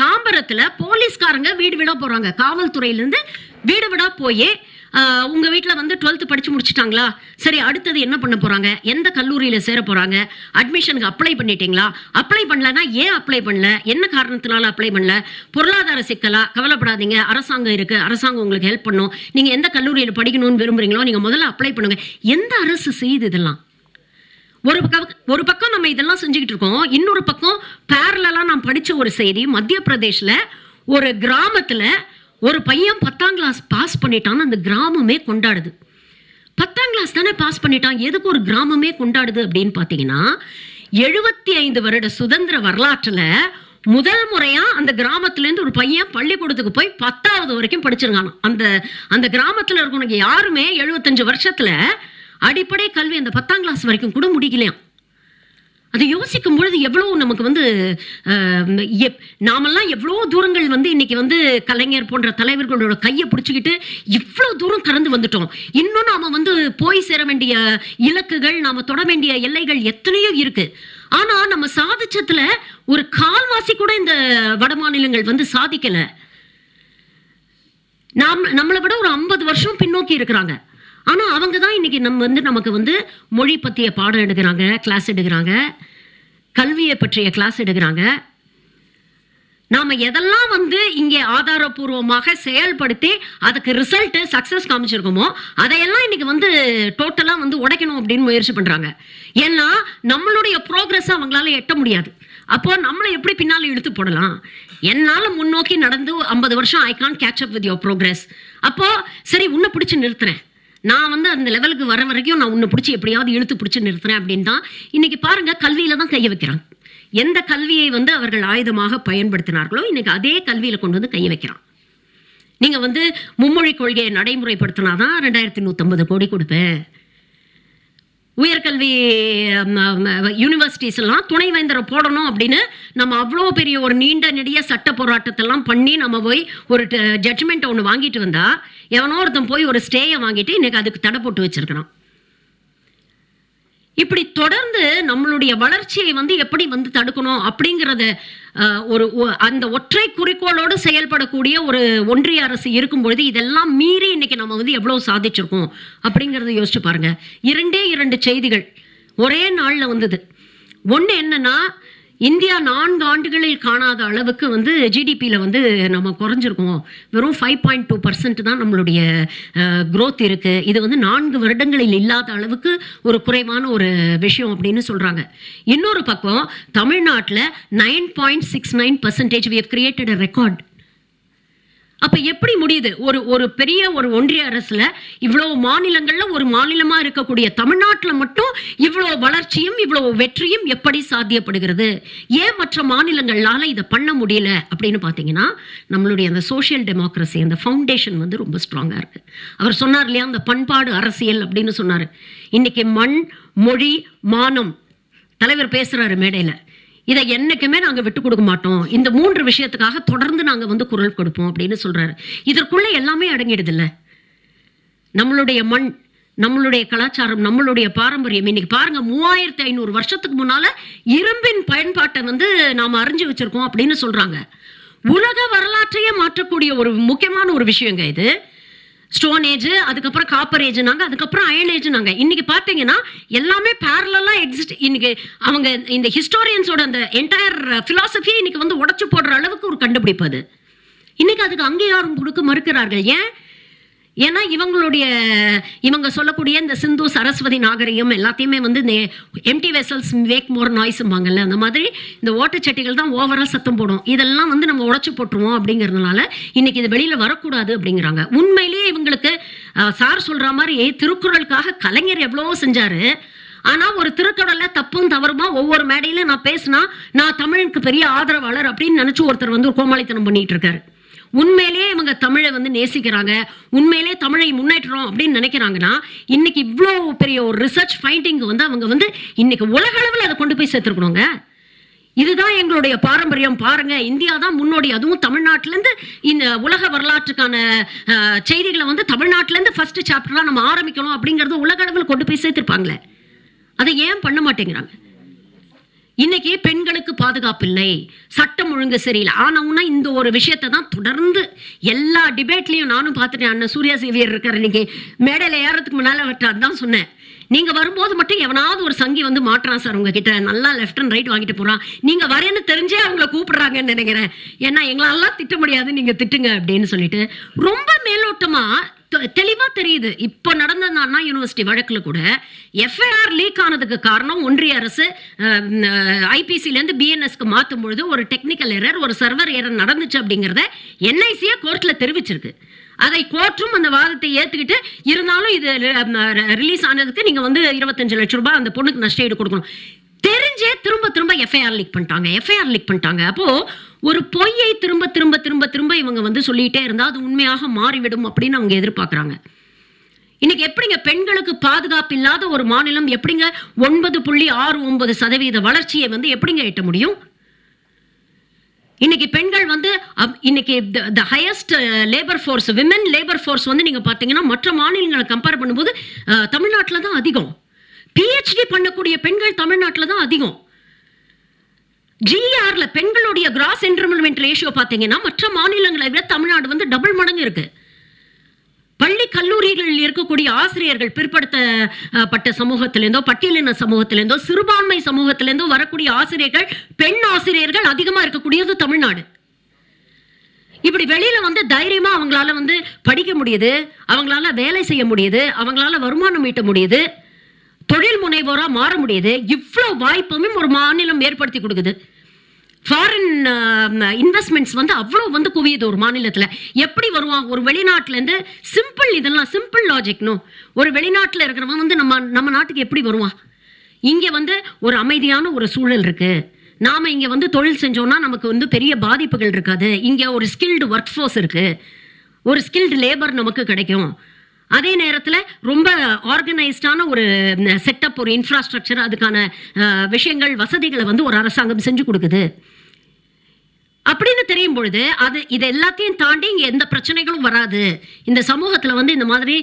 தாம்பரத்துல போலீஸ்காரங்க வீடு வீடா போறாங்க. காவல்துறையிலிருந்து வீடு வீடா போய் உங்கள் உங்க வந்து டுவெல்த்து படிச்சு முடிச்சிட்டாங்களா? சரி அடுத்தது என்ன பண்ண போறாங்க? எந்த கல்லூரியில் சேர போறாங்க? அட்மிஷனுக்கு அப்ளை பண்ணிட்டீங்களா? அப்ளை பண்ணலன்னா ஏன் அப்ளை பண்ணல? என்ன காரணத்தினால அப்ளை பண்ணல? பொருளாதார சிக்கலா? கவலைப்படாதீங்க. அரசாங்கம் இருக்கு. அரசாங்கம் உங்களுக்கு ஹெல்ப் பண்ணும். நீங்க எந்த கல்லூரியில் படிக்கணும்னு விரும்புறீங்களோ நீங்க முதல்ல அப்ளை பண்ணுங்க. எந்த அரசு செய்யுது இதெல்லாம்? ஒரு பக்கம் ஒரு பக்கம் நம்ம இதெல்லாம் செஞ்சுக்கிட்டு இருக்கோம். இன்னொரு பக்கம் பேரலா நான் படித்த ஒரு செய்தி மத்திய பிரதேஷில் ஒரு கிராமத்தில் ஒரு பையன் பத்தாம் கிளாஸ் பாஸ் பண்ணிட்டான்னு அந்த கிராமமே கொண்டாடுது. பத்தாம் கிளாஸ் தானே பாஸ் பண்ணிட்டான் எதுக்கு ஒரு கிராமமே கொண்டாடுது அப்படின்னு பார்த்தீங்கன்னா எழுபத்தி ஐந்து வருட சுதந்திர வரலாற்றில் முதல் முறையாக அந்த கிராமத்துலேருந்து ஒரு பையன் பள்ளிக்கூடத்துக்கு போய் பத்தாவது வரைக்கும் படிச்சிருக்கான் அந்த அந்த கிராமத்தில் இருக்கவனுக்கு யாருமே எழுபத்தஞ்சு வருஷத்தில் அடிப்படை கல்வி அந்த பத்தாம் கிளாஸ் வரைக்கும் கூட முடிக்கலையாம். அதை யோசிக்கும் பொழுது எவ்வளோ நமக்கு வந்து எப்- நாமெல்லாம் எவ்வளோ தூரங்கள் வந்து இன்னைக்கு வந்து கலைஞர் போன்ற தலைவர்களோட கையை பிடிச்சிக்கிட்டு இவ்வளோ தூரம் கடந்து வந்துட்டோம். இன்னும் நாம் வந்து போய் சேர வேண்டிய இலக்குகள் நாம் தொட வேண்டிய எல்லைகள் எத்தனையோ இருக்குது ஆனால் நம்ம சாதிச்சத்தில் ஒரு கால்வாசி கூட இந்த வட மாநிலங்கள் வந்து சாதிக்கலை. நாம் நம்மளை விட ஒரு ஐம்பது வருஷம் பின்னோக்கி இருக்கிறாங்க. ஆனால் அவங்க தான் இன்னைக்கு நம்ம வந்து நமக்கு வந்து மொழி பற்றிய பாடம் எடுக்கிறாங்க கிளாஸ் எடுக்கிறாங்க கல்வியை பற்றிய கிளாஸ் எடுக்கிறாங்க. நாம் எதெல்லாம் வந்து இங்கே ஆதாரபூர்வமாக செயல்படுத்தி அதுக்கு ரிசல்ட்டு சக்ஸஸ் காமிச்சிருக்கோமோ அதையெல்லாம் இன்னைக்கு வந்து டோட்டலாக வந்து உடைக்கணும் அப்படின்னு முயற்சி பண்ணுறாங்க ஏன்னா நம்மளுடைய ப்ரோக்ரஸ் அவங்களால எட்ட முடியாது. அப்போ நம்மளை எப்படி பின்னால் இழுத்து போடலாம்? என்னால் முன்னோக்கி நடந்து ஐம்பது வருஷம் I can catch up with your progress அப்போ சரி உன்னை பிடிச்சி நிறுத்துறேன். நான் வந்து அந்த லெவலுக்கு வர வரைக்கும் நான் உன்னை பிடிச்சி எப்படியாவது இழுத்து பிடிச்சி நிறுத்துறேன் அப்படின்னு தான் இன்னைக்கு பாருங்க கல்வியில தான் கையை வைக்கிறான். எந்த கல்வியை வந்து அவர்கள் ஆயுதமாக பயன்படுத்தினார்களோ இன்னைக்கு அதே கல்வியில கொண்டு வந்து கையை வைக்கிறான். நீங்கள் வந்து மும்மொழி கொள்கையை நடைமுறைப்படுத்தினா தான் ரெண்டாயிரத்தி நூற்றம்பது கோடி கொடுப்பேன். உயர்கல்வி யூனிவர்சிட்டிஸ் எல்லாம் துணைவேந்தரை போடணும் அப்படின்னு நம்ம அவ்வளோ பெரிய ஒரு நீண்ட நெடிய சட்ட போராட்டத்தெல்லாம் பண்ணி நம்ம போய் ஒரு ஜட்ஜ்மெண்ட் ஒன்று வாங்கிட்டு வந்தா எவனோ ஒருத்தன் போய் ஒரு ஸ்டேயை வாங்கிட்டு இன்னைக்கு அதுக்கு தடை போட்டு வச்சிருக்கிறான். இப்படி தொடர்ந்து நம்மளுடைய வளர்ச்சியை வந்து எப்படி வந்து தடுக்கணும் அப்படிங்கிறத ஒரு ஒ- அந்த ஒற்றை குறிக்கோளோடு செயல்படக்கூடிய ஒரு ஒன்றிய அரசு இருக்கும் பொழுது இதெல்லாம் மீறி இன்னைக்கு நம்ம வந்து எவ்வளவு சாதிச்சிருக்கோம் அப்படிங்கிறத யோசிச்சு பாருங்க. இரண்டே இரண்டு செய்திகள் ஒரே நாளில் வந்தது. ஒன்று என்னன்னா இந்தியா நான்கு ஆண்டுகளில் காணாத அளவுக்கு வந்து ஜிடிபியில் வந்து நம்ம குறைஞ்சிருக்கோம். வெறும் ஃபைவ் பாயிண்ட் டூ பர்சன்ட் தான் நம்மளுடைய க்ரோத் இருக்குது இது வந்து நான்கு வருடங்களில் இல்லாத அளவுக்கு ஒரு குறைவான ஒரு விஷயம் அப்படின்னு சொல்கிறாங்க இன்னொரு பக்கம் தமிழ்நாட்டில் nine point six nine percentage we have created a record அப்ப எப்படி முடியுது? ஒரு ஒரு பெரிய ஒரு ஒன்றிய அரசுல இவ்வளவு மாநிலங்கள்ல ஒரு மாநிலமா இருக்கக்கூடிய தமிழ்நாட்டுல மட்டும் இவ்வளவு வளர்ச்சியும் இவ்வளவு வெற்றியும் எப்படி சாத்தியப்படுகிறது? ஏன் மற்ற மாநிலங்களால இதை பண்ண முடியல? அப்படின்னு பாத்தீங்கன்னா நம்மளுடைய அந்த சோஷியல் டெமோக்ரஸி அந்த ஃபவுண்டேஷன் வந்து ரொம்ப ஸ்ட்ராங்கா இருக்கு. அவர் சொன்னார் இல்லையா அந்த பண்பாடு அரசியல் அப்படின்னு சொன்னாரு. இன்னைக்கு மண் மொழி மானம். தலைவர் பேசுறாரு மேடையில. இதை என்னைக்குமே நாங்கள் விட்டு கொடுக்க மாட்டோம். இந்த மூன்று விஷயத்துக்காக தொடர்ந்து நாங்கள் வந்து குரல் கொடுப்போம் அப்படின்னு சொல்கிறாரு இதற்குள்ளே எல்லாமே அடங்கிடுதில்ல. நம்மளுடைய மண் நம்மளுடைய கலாச்சாரம் நம்மளுடைய பாரம்பரியம். இன்னைக்கு பாருங்க மூவாயிரத்தி ஐநூறு வருஷத்துக்கு முன்னால இரும்பின் பயன்பாட்டை வந்து நாம் அறிஞ்சு வச்சிருக்கோம் அப்படின்னு சொல்றாங்க. உலக வரலாற்றையே மாற்றக்கூடிய ஒரு முக்கியமான ஒரு விஷயங்க இது. ஸ்டோன் ஏஜ் அதுக்கப்புறம் காப்பர் ஏஜ்னாங்க அதுக்கப்புறம் அயன் ஏஜ்னாங்க இன்னைக்கு பார்த்தீங்கன்னா எல்லாமே பேரலா எக்ஸிஸ்ட் இன்னைக்கு அவங்க இந்த ஹிஸ்டோரியன்ஸோட அந்த என்டையர் philosophy இன்னைக்கு வந்து உடச்சு போடுற அளவுக்கு ஒரு கண்டுபிடிப்பு அது. இன்னைக்கு அதுக்கு அங்கீகாரம் கொடுக்க மறுக்கிறார்கள். ஏன்? ஏன்னா இவங்களுடைய இவங்க சொல்லக்கூடிய இந்த சிந்து சரஸ்வதி நாகரிகம் எல்லாத்தையுமே வந்து இந்த எம்டி வெசல்ஸ் மேக் மோர் நாய்ஸும்பாங்கல்ல அந்த மாதிரி இந்த ஓட்டச்சட்டிகள் தான் ஓவராக சத்தம் போடும். இதெல்லாம் வந்து நம்ம உழைச்சி போட்டுருவோம் அப்படிங்கிறதுனால இன்னைக்கு இது வெளியில் வரக்கூடாது அப்படிங்கிறாங்க. உண்மையிலேயே இவங்களுக்கு சார் சொல்கிற மாதிரி திருக்குறளுக்காக கலைஞர் எவ்வளவோ செஞ்சார். ஆனால் ஒரு திருக்குறள்ல தப்பும் தவறுமா ஒவ்வொரு மேடையிலும் நான் பேசினா நான் தமிழுக்கு பெரிய ஆதரவாளர் அப்படின்னு நினச்சி ஒருத்தர் வந்து ஒரு கோமாளித்தனம் பண்ணிட்டு இருக்காரு. உண்மையிலேயே இவங்க தமிழை வந்து நேசிக்கிறாங்க. உண்மையிலேயே தமிழை முன்னேற்றம் அப்படின்னு நினைக்கிறாங்கன்னா இன்னைக்கு இவ்வளோ பெரிய ஒரு ரிசர்ச் ஃபைண்டிங் வந்து அவங்க வந்து இன்னைக்கு உலக அளவில் அதை கொண்டு போய் சேர்த்துருக்கணுங்க. இதுதான் எங்களுடைய பாரம்பரியம். பாருங்க இந்தியா தான் முன்னோடி. அதுவும் தமிழ்நாட்டிலேருந்து இந்த உலக வரலாற்றுக்கான செய்திகளை வந்து தமிழ்நாட்டிலேருந்து ஃபர்ஸ்ட் சாப்டராக நம்ம ஆரம்பிக்கணும் அப்படிங்கிறது உலக அளவில் கொண்டு போய் சேர்த்துருப்பாங்களே. அதை ஏன் பண்ண மாட்டேங்கிறாங்க? இன்னைக்கு பெண்களுக்கு பாதுகாப்பு இல்லை. சட்டம் ஒழுங்கு சரியில்லை. ஆனவுன்னா இந்த ஒரு விஷயத்தை தான் தொடர்ந்து எல்லா டிபேட்லையும் நானும் பார்த்துட்டேன். அண்ணன் சூர்யா சேவியர் இருக்கார் இன்னைக்கு. மேடையில் ஏறதுக்கு முன்னால் அவர்கிட்ட அதான் சொன்னேன். நீங்க வரும்போது மட்டும் எவனாவது ஒரு சங்கி வந்து மாட்டுறான் சார் உங்ககிட்ட. நல்லா லெஃப்ட் அண்ட் ரைட் வாங்கிட்டு போறான். நீங்க வரேன்னு தெரிஞ்சே அவங்கள கூப்பிடுறாங்கன்னு நினைக்கிறேன். ஏன்னா எங்களாலாம் திட்ட முடியாது. நீங்க திட்டுங்க அப்படின்னு சொல்லிட்டு ரொம்ப மேலோட்டமா தெளிவா தெரியுது. இப்போ நடந்த அண்ணா யூனிவர்சிட்டி வழக்குல கூட எஃப்ஐஆர் லீக் ஆனதுக்கு காரணம் ஒன்றிய அரசு ஐபிசிலேருந்து பிஎன்எஸ்க்கு மாற்றும் பொழுது ஒரு டெக்னிக்கல் எரர் ஒரு சர்வர் எரர் நடந்துச்சு அப்படிங்கிறத என்ஐசியே கோர்ட்ல தெரிவிச்சிருக்கு. அதை கோர்ட்டும் அந்த வாதத்தை ஏத்துக்கிட்டு இருந்தாலும் இது ரிலீஸ் ஆனதுக்கு நீங்க வந்து இருபத்தஞ்சு லட்சம் ரூபாய் அந்த பொண்ணுக்கு நஷ்ட ஈடு கொடுக்கணும். தெரிஞ்சே திரும்ப திரும்ப எஃப்ஐஆர் லீக் பண்ணிட்டாங்க. எஃப்ஐஆர் லீக் பண்ணிட்டாங்க. அப்போ ஒரு பொய்யை திரும்ப திரும்ப திரும்ப திரும்ப இவங்க வந்து சொல்லிட்டே இருந்தால் அது உண்மையாக மாறிவிடும் அப்படின்னு அவங்க எதிர்பார்க்குறாங்க. இன்னைக்கு எப்படிங்க பெண்களுக்கு பாதுகாப்பு இல்லாத ஒரு மாநிலம் எப்படிங்க ஒன்பது புள்ளி ஆறு ஒன்பது சதவீத வளர்ச்சியை வந்து எப்படிங்க எட்ட முடியும்? இன்னைக்கு பெண்கள் வந்து அப்- இன்னைக்கு the highest labour force women labour force வந்து நீங்கள் பார்த்தீங்கன்னா மற்ற மாநிலங்களை கம்பேர் பண்ணும்போது தமிழ்நாட்டில் தான் அதிகம். பிஹெச்டி பண்ணக்கூடிய பெண்கள் தமிழ்நாட்டில் தான் அதிகம். ஜிஆர்ல பெண்களுடைய கிராஸ் என்ரோல்மெண்ட் ரேஷியோ பார்த்தீங்கன்னா மற்ற மாநிலங்களை விட தமிழ்நாடு வந்து டபுள் மடங்கு இருக்கு. பள்ளி கல்லூரிகளில் இருக்கக்கூடிய ஆசிரியர்கள் பிற்படுத்தப்பட்ட சமூகத்திலேருந்தோ பட்டியலின சமூகத்திலேருந்தோ சிறுபான்மை சமூகத்திலேருந்தோ வரக்கூடிய ஆசிரியர்கள் பெண் ஆசிரியர்கள் அதிகமாக இருக்கக்கூடியது தமிழ்நாடு. இப்படி வெளியில வந்து தைரியமா அவங்களால வந்து படிக்க முடியுது அவங்களால வேலை செய்ய முடியுது அவங்களால வருமானம் ஈட்ட முடியுது. தொழில் முனைவோரா மாற முடியுது. இவ்வளோ வாய்ப்பும் ஒரு மாநிலம் ஏற்படுத்தி கொடுக்குது. ஃபாரின் இன்வெஸ்ட்மெண்ட்ஸ் வந்து அவ்வளோ வந்து குவியுது ஒரு மாநிலத்தில். எப்படி வருவான் ஒரு வெளிநாட்டிலேருந்து சிம்பிள் இதெல்லாம் சிம்பிள் லாஜிக்னோ ஒரு வெளிநாட்டில் இருக்கிறவன் வந்து நம்ம நம்ம நாட்டுக்கு எப்படி வருவான்? இங்கே வந்து ஒரு அமைதியான ஒரு சூழல் இருக்குது நாம் இங்கே வந்து தொழில் செஞ்சோன்னா நமக்கு வந்து பெரிய பாதிப்புகள் இருக்காது. இங்கே ஒரு ஸ்கில்டு ஒர்க் ஃபோர்ஸ் இருக்குது ஒரு ஸ்கில்டு லேபர் நமக்கு கிடைக்கும். அதே நேரத்தில் ரொம்ப ஆர்கனைஸ்டான ஒரு செட்டப் ஒரு இன்ஃப்ராஸ்ட்ரக்சர் அதுக்கான விஷயங்கள் வசதிகளை வந்து ஒரு அரசாங்கம் செஞ்சு கொடுக்குது. அப்படின்னு தெரியும் பொழுது அது இது எல்லாத்தையும் தாண்டி இங்கே எந்த பிரச்சனைகளும் வராது. இந்த சமூகத்தில் வந்து இந்த மாதிரி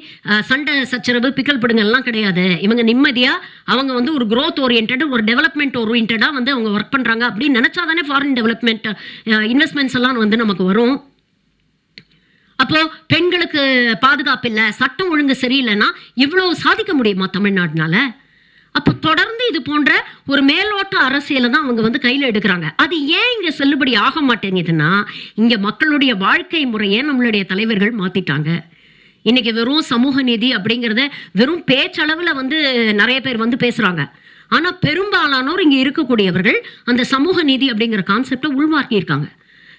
சண்டை சச்சரவு பிக்கல் பிடுங்கள்லாம் கிடையாது. இவங்க நிம்மதியாக அவங்க வந்து ஒரு க்ரோத் oriented ஒரு டெவலப்மெண்ட் ஓரியன்டாக வந்து அவங்க ஒர்க் பண்ணுறாங்க அப்படின்னு நினச்சாதானே ஃபாரின் டெவலப்மெண்ட் இன்வெஸ்ட்மெண்ட்ஸ் எல்லாம் வந்து நமக்கு வரும். அப்போ பெண்களுக்கு பாதுகாப்பு இல்லை சட்டம் ஒழுங்கு சரியில்லைன்னா இவ்வளவு சாதிக்க முடியுமா தமிழ்நாடுனால? அப்போ தொடர்ந்து இது போன்ற ஒரு மேலோட்ட அரசியலை தான் அவங்க வந்து கையில் எடுக்கிறாங்க. அது ஏன் இங்கே செல்லுபடி ஆக மாட்டேங்குதுன்னா இங்கே மக்களுடைய வாழ்க்கை முறையை நம்மளுடைய தலைவர்கள் மாற்றிட்டாங்க இன்னைக்கு வெறும் சமூக நீதி அப்படிங்கிறத வெறும் பேச்சளவில் வந்து நிறைய பேர் வந்து பேசுகிறாங்க ஆனால் பெரும்பாலானோர் இங்கே இருக்கக்கூடியவர்கள் அந்த சமூக நீதி அப்படிங்கிற கான்செப்டை உள்வாக்கியிருக்காங்க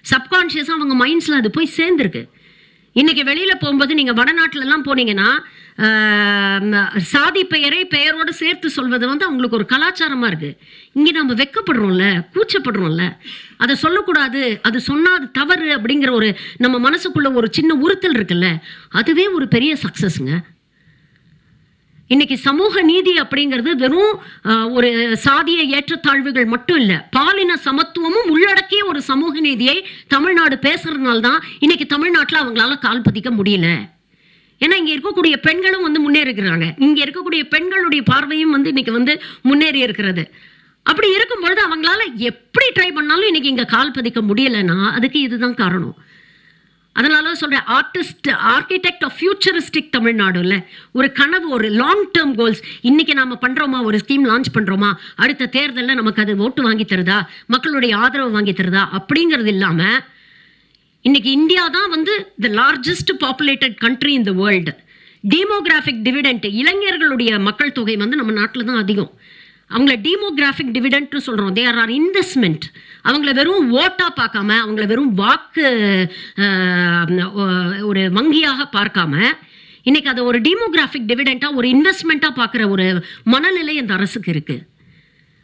சப்கான்ஷியஸாக அவங்க மைண்ட்ஸில் அது போய் சேர்ந்துருக்கு. இன்னைக்கு வெளியில போகும்போது நீங்க வடநாட்டுல எல்லாம் போனீங்கன்னா சாதி பெயரை பெயரோடு சேர்த்து சொல்வது வந்து அவங்களுக்கு ஒரு கலாச்சாரமா இருக்கு. இங்க நம்ம வெக்கப்படுறோம்ல கூச்சப்படுறோம்ல. அதை சொல்லக்கூடாது அது சொன்னா அது தவறு அப்படிங்கிற ஒரு நம்ம மனசுக்குள்ள ஒரு சின்ன உறுத்தல் இருக்குல்ல அதுவே ஒரு பெரிய சக்சஸ்ங்க இன்னைக்கு சமூக நீதி அப்படிங்கிறது வெறும் ஒரு சாதிய ஏற்றத்தாழ்வுகள் மட்டும் இல்லை. பாலின சமத்துவமும் உள்ளடக்கிய ஒரு சமூக நீதியை தமிழ்நாடு பேசுறதுனால தான் இன்னைக்கு தமிழ்நாட்டில் அவங்களால கால் பதிக்க முடியல. ஏன்னா இங்கே இருக்கக்கூடிய பெண்களும் வந்து முன்னேறுகிறாங்க இங்கே இருக்கக்கூடிய பெண்களுடைய பார்வையும் வந்து இன்னைக்கு வந்து முன்னேறி இருக்கிறது. அப்படி இருக்கும் பொழுது அவங்களால எப்படி ட்ரை பண்ணாலும் இன்னைக்கு இங்கே கால் பதிக்க முடியலைன்னா அதுக்கு இதுதான் காரணம். அதனால சொல்கிறேன் ஆர்டிஸ்ட் ஆர்கிடெக்ட் ஆஃப் ஃபியூச்சரிஸ்டிக் தமிழ்நாடுல ஒரு கனவு ஒரு லாங் டேர்ம் கோல்ஸ் இன்னைக்கு நாம பண்றோமா? ஒரு ஸ்கீம் லான்ச் பண்றோமா? அடுத்த தேர்தலில் நமக்கு அது ஓட்டு வாங்கி தருதா? மக்களுடைய ஆதரவு வாங்கி தருதா? அப்படிங்கிறது இல்லாம இன்னைக்கு இந்தியா தான் வந்து the largest populated country in the world demographic dividend இளைஞர்களுடைய மக்கள் தொகை வந்து நம்ம நாட்டில் தான் அதிகம். அவங்கள டீமோகிராஃபிக் டிவிடெண்ட்னு சொல்கிறோம் தே ஆர் ஆர் இன்வெஸ்ட்மெண்ட் அவங்கள வெறும் ஓட்டாக பார்க்காம அவங்கள வெறும் வாக்கு ஒரு வங்கியாக பார்க்காம இன்னைக்கு அதை ஒரு டீமோகிராஃபிக் டிவிடெண்ட்டாக ஒரு இன்வெஸ்ட்மெண்ட்டாக பார்க்குற ஒரு மனநிலை அந்த அரசுக்கு இருக்குது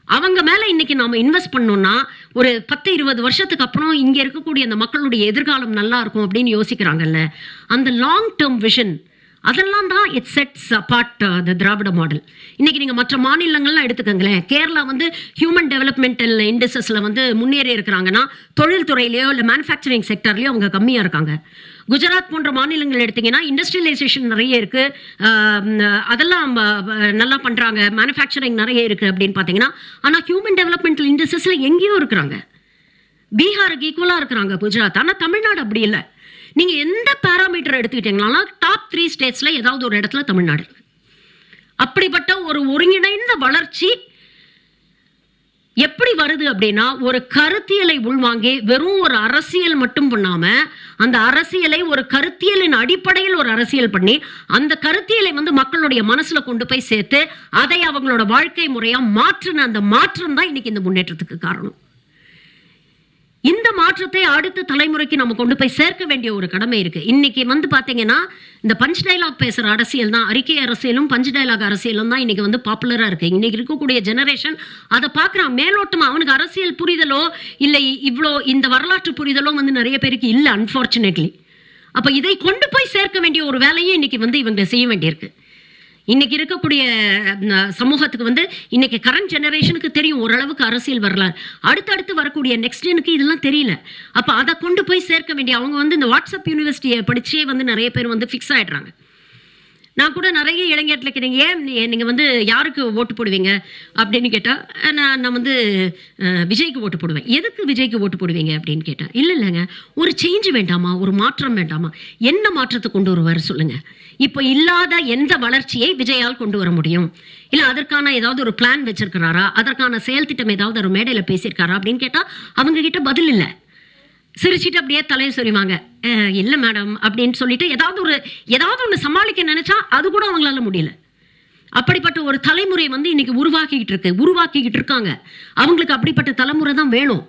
அவங்க மேலே இன்னைக்கு நம்ம இன்வெஸ்ட் பண்ணோம்னா ஒரு பத்து இருபது வருஷத்துக்கு அப்புறம் இங்கே இருக்கக்கூடிய அந்த மக்களுடைய எதிர்காலம் நல்லா இருக்கும் அப்படின்னு யோசிக்கிறாங்கல்ல. அந்த லாங் டேர்ம் விஷன் அதெல்லாம் தான் it sets apart the Dravida model இன்னைக்கு நீங்கள் மற்ற மாநிலங்கள்லாம் எடுத்துக்கோங்களேன். கேரளா வந்து ஹியூமன் டெவலப்மெண்டல் இண்டஸ்ட்ரீஸில் வந்து முன்னேறி இருக்கிறாங்கன்னா தொழில்துறையிலையோ இல்லை மேனுஃபேக்சரிங் செக்டர்லேயோ அவங்க கம்மியாக இருக்காங்க. குஜராத் போன்ற மாநிலங்கள் எடுத்திங்கன்னா இண்டஸ்ட்ரியலைசேஷன் நிறைய இருக்குது அதெல்லாம் நல்லா பண்ணுறாங்க மேனுஃபேக்சரிங் நிறைய இருக்குது அப்படின்னு பார்த்தீங்கன்னா ஆனால் ஹியூமன் டெவலப்மெண்டல் இண்டஸ்ட்ரீஸில் எங்கேயோ இருக்கிறாங்க. பீகாருக்கு ஈக்குவலாக இருக்கிறாங்க குஜராத். ஆனால் தமிழ்நாடு அப்படி இல்லை. நீங்கள் எந்த பேராமீட்டர் எடுத்துக்கிட்டீங்கனாலும் டாப் த்ரீ ஸ்டேட்ஸில் ஏதாவது ஒரு இடத்துல தமிழ்நாடு. அப்படிப்பட்ட ஒரு ஒருங்கிணைந்த வளர்ச்சி எப்படி வருது அப்படின்னா ஒரு கருத்தியலை உள்வாங்கி வெறும் ஒரு அரசியல் மட்டும் பண்ணாம அந்த அரசியலை ஒரு கருத்தியலின் அடிப்படையில் ஒரு அரசியல் பண்ணி அந்த கருத்தியலை வந்து மக்களுடைய மனசுல கொண்டு போய் சேர்த்து அதை அவங்களோட வாழ்க்கை முறையா மாற்றின அந்த மாற்றம் தான் இன்னைக்கு இந்த முன்னேற்றத்துக்கு காரணம். இந்த மாற்றத்தை அடுத்த தலைமுறைக்கு நம்ம கொண்டு போய் சேர்க்க வேண்டிய ஒரு கடமை இருக்கு. இன்னைக்கு வந்து பாத்தீங்கன்னா இந்த பஞ்ச் டைலாக் பேசுற அரசியல் தான் அறிக்கை அரசியலும் பஞ்ச் டைலாக் அரசியலும் தான் இன்னைக்கு வந்து பாப்புலரா இருக்கு. இன்னைக்கு இருக்கக்கூடிய ஜெனரேஷன் அதை பாக்குறான் மேலோட்டமா அவனுக்கு அரசியல் புரிதலோ இல்லை இவ்வளோ இந்த வரலாற்று புரிதலோ வந்து நிறைய பேருக்கு இல்லை அன்ஃபார்ச்சுனேட்லி அப்ப இதை கொண்டு போய் சேர்க்க வேண்டிய ஒரு வேலையை இன்னைக்கு வந்து இவங்க செய்ய வேண்டியிருக்கு. இன்னைக்கு இருக்கக்கூடிய சமூகத்துக்கு வந்து இன்னைக்கு கரண்ட் ஜெனரேஷனுக்கு தெரியும் ஓரளவுக்கு அரசியல் வரலாறு. அடுத்தடுத்து வரக்கூடிய நெக்ஸ்ட் ஜெனுக்கு இதெல்லாம் தெரியல. அப்போ அதை கொண்டு போய் சேர்க்க வேண்டிய அவங்க வந்து இந்த வாட்ஸ்அப் யூனிவர்சிட்டியை படிச்சே வந்து நிறைய பேர் வந்து ஃபிக்ஸ் ஆயிடுறாங்க. நான் கூட நிறைய இளைஞர்களுக்கு கேட்டீங்க ஏன் நீங்கள் வந்து யாருக்கு ஓட்டு போடுவீங்க? அப்படின்னு கேட்டால் நான் நான் வந்து விஜய்க்கு ஓட்டு போடுவேன். எதுக்கு விஜய்க்கு ஓட்டு போடுவீங்க? அப்படின்னு கேட்டேன் இல்லை இல்லைங்க. ஒரு சேஞ்சு வேண்டாமா? ஒரு மாற்றம் வேண்டாமா? என்ன மாற்றத்தை கொண்டு வருவார் சொல்லுங்கள் இப்போ இல்லாத எந்த வளர்ச்சியை விஜயால் கொண்டு வர முடியும்? இல்லை அதற்கான ஏதாவது ஒரு பிளான் வச்சிருக்கிறாரா? அதற்கான செயல் திட்டம் ஏதாவது ஒரு மேடையில் பேசியிருக்காரா? அப்படின்னு கேட்டால் அவங்க கிட்ட பதில் இல்லை. சிரிச்சிட்டு அப்படியே தலையை சொறிவாங்க இல்லை மேடம் அப்படின்னு சொல்லிட்டு ஏதாவது ஒரு ஏதாவது ஒன்று சமாளிக்க நினைச்சா அது கூட அவங்களால முடியல. அப்படிப்பட்ட ஒரு தலைமுறை வந்து இன்னைக்கு உருவாக்கிக்கிட்டு இருக்கு. உருவாக்கிக்கிட்டு இருக்காங்க. அவங்களுக்கு அப்படிப்பட்ட தலைமுறை தான் வேணும்.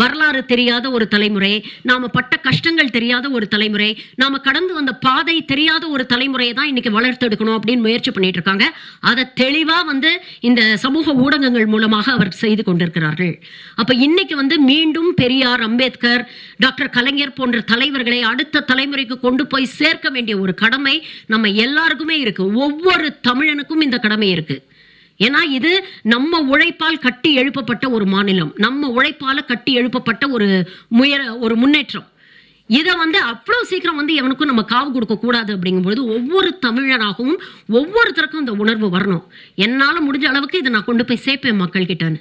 வரலாறு தெரியாத ஒரு தலைமுறை நாம பட்ட கஷ்டங்கள் தெரியாத ஒரு தலைமுறை நாம கடந்து வந்த பாதை தெரியாத ஒரு தலைமுறையை தான் இன்னைக்கு வளர்த்தெடுக்கணும் அப்படின்னு முயற்சி பண்ணிட்டு இருக்காங்க. அதை தெளிவா வந்து இந்த சமூக ஊடகங்கள் மூலமாக அவர் செய்து கொண்டிருக்கிறார்கள். அப்ப இன்னைக்கு வந்து மீண்டும் பெரியார் அம்பேத்கர் டாக்டர் கலைஞர் போன்ற தலைவர்களை அடுத்த தலைமுறைக்கு கொண்டு போய் சேர்க்க வேண்டிய ஒரு கடமை நம்ம எல்லாருக்குமே இருக்கு. ஒவ்வொரு தமிழனுக்கும் இந்த கடமை இருக்கு. ஏன்னா இது நம்ம உழைப்பால் கட்டி எழுப்பப்பட்ட ஒரு மாநிலம். நம்ம உழைப்பால கட்டி எழுப்பப்பட்ட ஒரு முயற ஒரு முன்னேற்றம். இதை வந்து அவ்வளோ சீக்கிரம் வந்து எவனுக்கும் நம்ம காவு கொடுக்கக்கூடாது அப்படிங்கும்பொழுது ஒவ்வொரு தமிழராகவும் ஒவ்வொருத்தருக்கும் இந்த உணர்வு வரணும். என்னால் முடிஞ்ச அளவுக்கு இதை நான் கொண்டு போய் சேர்ப்பேன் மக்கள்கிட்டன்னு.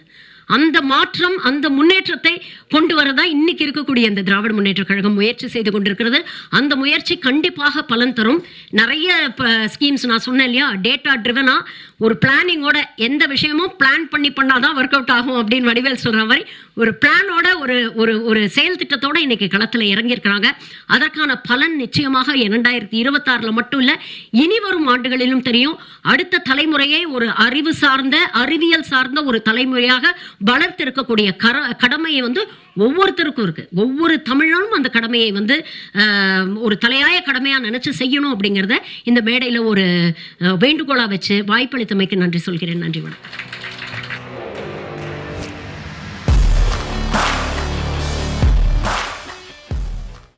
அந்த மாற்றம் அந்த முன்னேற்றத்தை கொண்டு வரதா இன்னைக்கு இருக்கக்கூடிய இந்த திராவிட முன்னேற்ற கழகம் முயற்சி செய்து கொண்டிருக்கிறது. அந்த முயற்சி கண்டிப்பாக பலன் தரும். நிறைய ஸ்கீம்ஸ் நான் சொன்னேன் இல்லையா? டேட்டா ட்ரிவனாக ஒரு பிளானிங்கோட எந்த விஷயமும் பிளான் பண்ணி பண்ணாதான் ஒர்க் அவுட் ஆகும் அப்படின்னு வடிவேல் சொல்கிற மாதிரி ஒரு பிளானோட ஒரு ஒரு ஒரு செயல் திட்டத்தோட இன்னைக்கு களத்தில் இறங்கியிருக்கிறாங்க. அதற்கான பலன் நிச்சயமாக இரண்டாயிரத்தி இருபத்தாறில் மட்டும் இல்லை இனி வரும் ஆண்டுகளிலும் தெரியும். அடுத்த தலைமுறையை ஒரு அறிவு சார்ந்த அறிவியல் சார்ந்த ஒரு தலைமுறையாக வளர்த்திருக்கக்கூடிய கர கடமையை வந்து ஒவ்வொருத்தருக்கும் இருக்கு. ஒவ்வொரு தமிழனும் அந்த கடமையை வந்து ஒரு தலையாய கடமையா நினைச்சு செய்யணும் அப்படிங்கிறத இந்த மேடையில் ஒரு வேண்டுகோளாக வேண்டுகோளா வச்சு வாய்ப்பளித்தமைக்கு நன்றி சொல்கிறேன். நன்றி வணக்கம்.